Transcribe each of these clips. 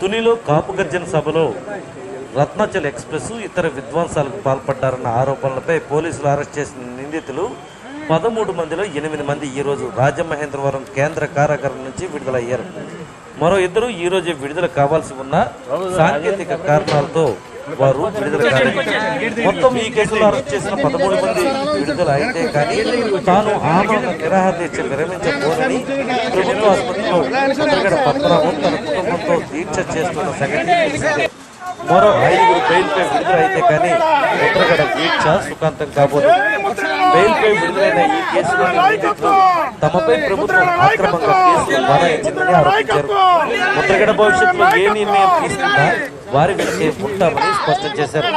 తునిలో కాపు గర్జన సభలో రత్నాచల్ ఎక్స్ప్రెస్ ఇతర విధ్వంసాలకు పాల్పడ్డారన్న ఆరోపణలపై పోలీసులు అరెస్ట్ చేసిన నిందితులు పదమూడు మందిలో ఎనిమిది మంది ఈరోజు రాజమహేంద్రవరం కేంద్ర కారాగారం నుంచి విడుదలయ్యారు. మరో ఇద్దరు ఈరోజు విడుదల కావాల్సి ఉన్న సాంకేతిక కారణాలతో వారు విడుదల కాలేదు. మొత్తం ఈ కేసులో అరెస్ట్ చేసిన పదమూడు మంది విడుదల అయితే కానీ తాను ఆమరణ నిరాహార దీక్ష విరమించబోనని ప్రభుత్వ ఆసుపత్రిలో ముద్రగడ పద్మనాభం తన కుటుంబంతో దీక్ష చేస్తున్న సంగతి మరో ఐదుగురు బెయిల్పై విడుదల అయితే కానీ ఉత్తరగడ దీక్ష సుఖాంతం కాబోదు. బెయిల్పై విడుదలైన ఈ కేసులో నిందితులు తమపై ప్రభుత్వం అక్రమంగా కేసులు బనాయించిందని ఆరోపించారు. ఉత్తరగడ భవిష్యత్తులో ఏ నిర్ణయం తీసుకుందా వారి వెనకే ఉంటామని స్పష్టం చేశారు.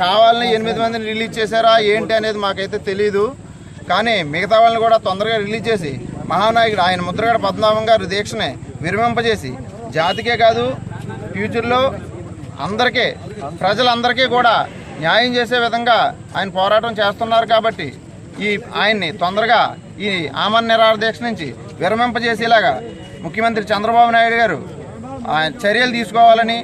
కావాలని ఎనిమిది మందిని రిలీజ్ చేశారా ఏంటి అనేది మాకైతే తెలియదు కానీ మిగతా వాళ్ళని కూడా తొందరగా రిలీజ్ చేసి మహానాయకుడు ఆయన ముద్రగడ పద్మనాభం గారు దీక్షని విరమింపజేసి జాతికే కాదు ఫ్యూచర్లో అందరికీ ప్రజలందరికీ కూడా న్యాయం చేసే విధంగా ఆయన పోరాటం చేస్తున్నారు కాబట్టి ఈ ఆయన్ని తొందరగా ఈ ఆమన్ నిరాహార దీక్ష నుంచి విరమింపజేసేలాగా ముఖ్యమంత్రి చంద్రబాబు నాయుడు గారు ఆయన చర్యలు తీసుకోవాలని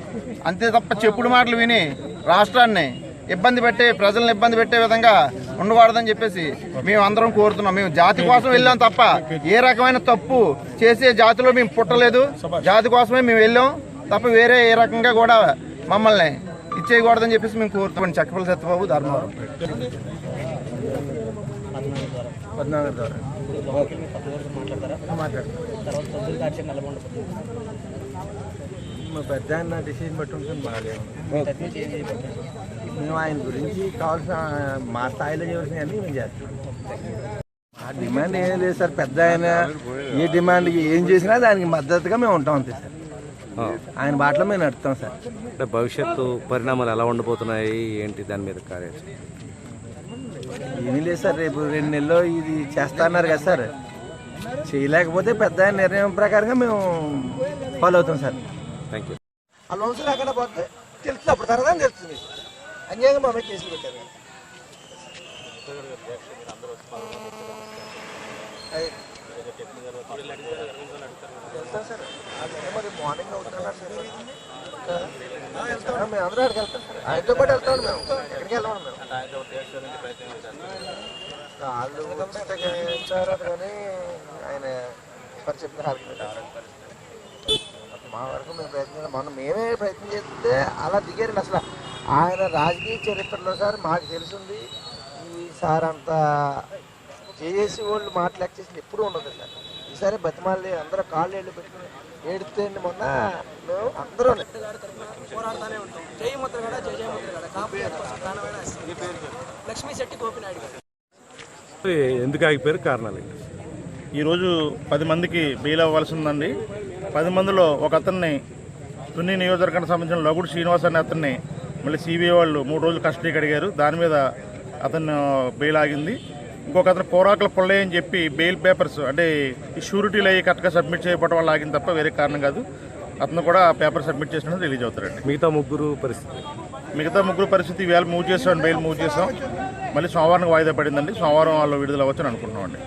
అంతే తప్ప చెప్పుడు మాటలు విని రాష్ట్రాన్ని ఇబ్బంది పెట్టే ప్రజలను ఇబ్బంది పెట్టే విధంగా ఉండకూడదని చెప్పేసి మేము అందరం కోరుతున్నాం. మేము జాతి కోసం వెళ్ళాం తప్ప ఏ రకమైన తప్పు చేసే జాతిలో మేము పుట్టలేదు. జాతి కోసమే మేము వెళ్ళాం తప్ప వేరే ఏ రకంగా కూడా మమ్మల్ని ఇచ్చేయకూడదని చెప్పేసి మేము కోరుతున్నాం. చక్కపల్లి సత్యబాబు ధర్మవరం. పద్నాలుగు ద్వారా. మా పెద్ద డిసిజన్ బట్టి ఉంటుంది బాగాలేదు మేము ఆయన గురించి కావాల్సిన మా స్థాయిలో చేయవలసిన అన్ని మేము చేస్తాం. మా డిమాండ్ ఏం లేదు సార్ పెద్ద ఆయన ఏ డిమాండ్ ఏం చేసినా దానికి మద్దతుగా మేము ఉంటాం అంతే సార్. ఆయన బాటలో మేము నడుస్తాం సార్. అంటే భవిష్యత్తు పరిణామాలు ఎలా ఉండబోతున్నాయి ఏంటి దాని మీద కార్యాచరణ? ఏమీ లేదు సార్ రేపు రెండు నెలల్లో ఇది చేస్తా అన్నారు కదా సార్. చేయలేకపోతే పెద్ద ఆయన నిర్ణయం ప్రకారంగా మేము ఫాలో అవుతాం సార్. థ్యాంక్ యూ వంశం ఎక్కడ పోతే తెలుస్తుంది అప్పుడు తర్వాత తెలుస్తుంది. అన్యాయంగా మా మీద కేసులు పెట్టారు వెళ్తాం సార్. అదే మరి మార్నింగ్ అవుతున్నారు సార్? మేము అందరూ అక్కడికి వెళ్తాం సార్. ఆయనతో పాటు వెళ్తాం మేము. ఎక్కడికి వెళ్ళాం మేము. వాళ్ళు ఉంచారు కానీ ఆయన మరి చెప్పిన మా వరకు మేము ప్రయత్నం మొన్న మేమే ప్రయత్నం చేస్తే అలా దిగారండి అసలు. ఆయన రాజకీయ చరిత్రలో సార్ మాకు తెలుసుంది ఈ సార్ అంత చేసి వాళ్ళు మాట లెక్క చేసింది ఎప్పుడు ఉండదు సార్. ఈసారి బతిమాలి అందరూ కాళ్ళు వెళ్ళి పెట్టుకుని ఏడితే మొన్న మేము అందరూ పోరాడుతూనే ఉంటాం. లక్ష్మీ శెట్టి గోపినాయుడు గారు. ఎందుకు ఆగిపోయారు? కారణాలు ఈరోజు పది మందికి బెయిల్ అవ్వాల్సి ఉందండి. పది మందిలో ఒక అతన్ని తుని నియోజకవర్గానికి సంబంధించిన లగుడు శ్రీనివాస్ అనే అతన్ని మళ్ళీ సిబిఐ వాళ్ళు మూడు రోజులు కస్టడీకి అడిగారు. దాని మీద అతను బెయిల్ ఆగింది. ఇంకొక అతను పోరాకుల పుల్లయ్య అని చెప్పి బెయిల్ పేపర్స్ అంటే ఈ షూరిటీలు అయ్యి కరెక్ట్గా సబ్మిట్ చేయకపోవడం వల్ల ఆగింది తప్ప వేరే కారణం కాదు. అతను కూడా పేపర్ సబ్మిట్ చేసినట్టు రిలీజ్ అవుతారండి మిగతా ముగ్గురు పరిస్థితి? మిగతా ముగ్గురు పరిస్థితి వేళ మూవ్ చేసాం బెయిల్ మూవ్ చేసాం మళ్ళీ సోమవారం వాయిదా పడిందండి. సోమవారం వాళ్ళు విడుదల అవ్వచ్చని అనుకుంటున్నామండి.